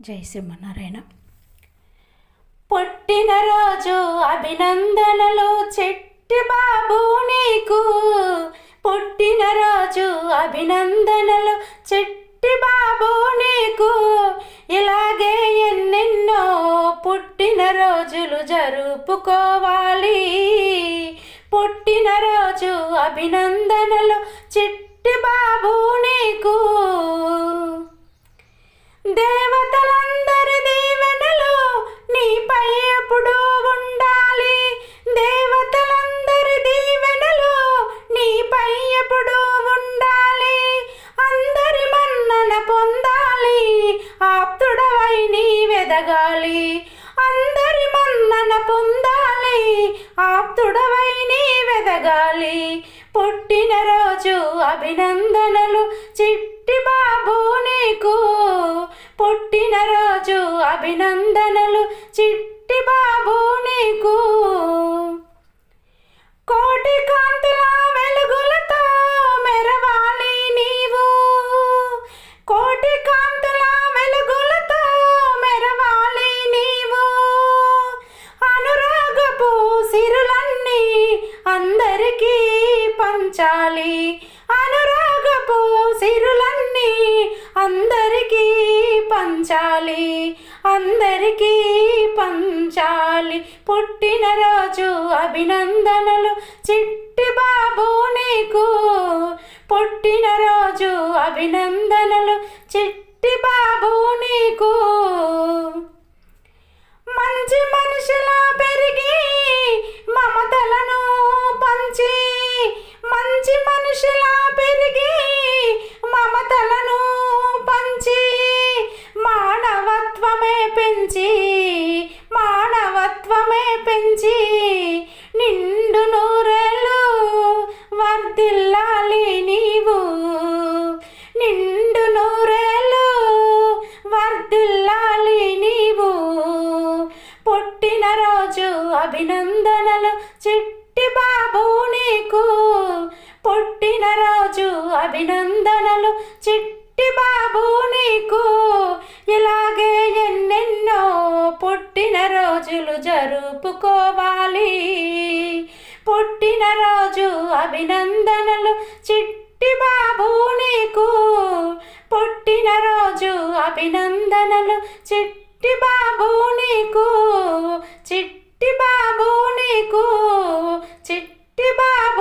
జై శ్రీమన్నారాయణ పుట్టినరోజు అభినందనలు చెట్టి బాబు నీకు. పుట్టినరోజు అభినందనలు చెట్టి బాబు నీకు. ఇలాగే ఎన్నెన్నో పుట్టినరోజులు జరుపుకోవాలి. పుట్టినరోజు అభినందనలు చెట్టి బాబు నీకు. నీపై ఉండాలి. దేవతలందరి దీవెనలు నీపై ఎప్పుడు ఉండాలి. అందరి మన్నన పొందాలి. ఆప్తుడవై నీ వెదగాలి. అందరి మన్నన పొందాలి. ఆప్తుడవై నీ వెదగాలి. పుట్టినరోజు అభినందనలు చిట్టి బాబు నీకు. పుట్టినరోజు అభినందనలు చిట్టి బాబు నీకు. కోటి కాంతుల వెలుగులతో మెరవాలి నీవు. కోటి కాంతుల వెలుగులతో మెరవాలి నీవు. అనురాగపు సిరులన్నీ అందరికీ పంచాలి. అనురాగపు సిరులన్నీ అందరి పంచాలి. అందరికీ పంచాలి. పుట్టినరోజు అభినందనలు. చిట్టి బాబు నీకు. పుట్టినరోజు అభినందనలు. చిట్టి బాబు నీకు పెంచి మానవత్వమే పెంచి నిండు నూరెలు వర్దిల్లాలి నీవు. నిండు నూరెలు వర్దిల్లాలి నీవు. పుట్టినరోజు అభినందనలు చిట్టి బాబు నీకు. పుట్టినరోజు అభినందనలు చిట్టి బాబు నీకు. జరుపుకోవాలి పుట్టినరోజు అభినందనలు చిట్టి బాబు నీకు. పుట్టినరోజు అభినందనలు చిట్టి బాబు నీకు. చిట్టి బాబు నీకు. చిట్టి బాబు